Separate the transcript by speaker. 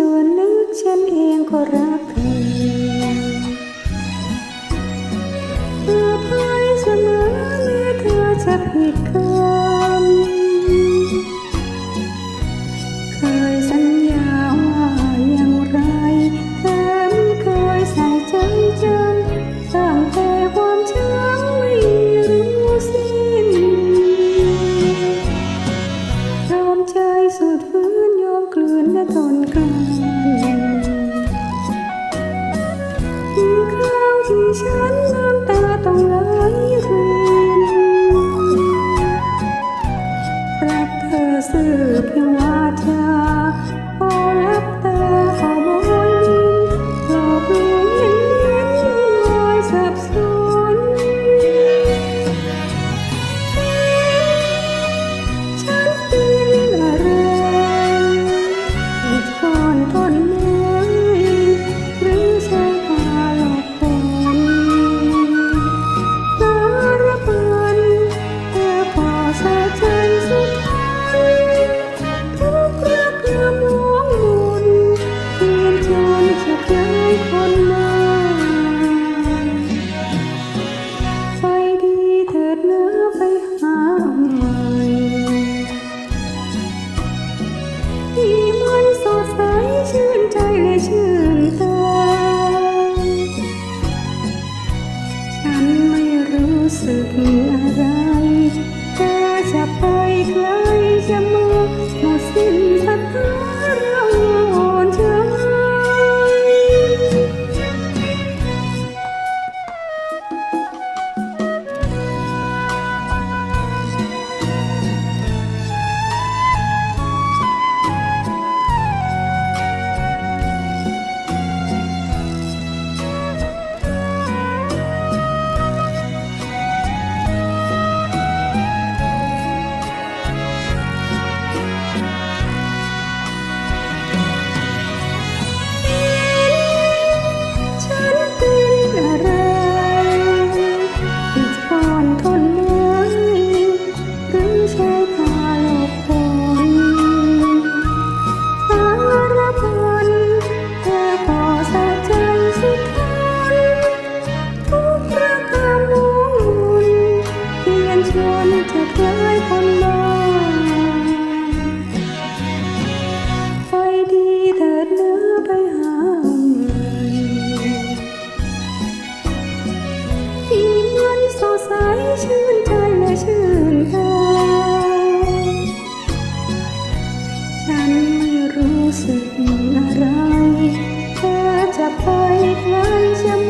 Speaker 1: ส่วนลึกฉันเองก็รักเธอเพื่อพายเสมอแม้เธอจะ you. จะไปไกลจะมอง สึกอะไรเธอจะไปใครจะ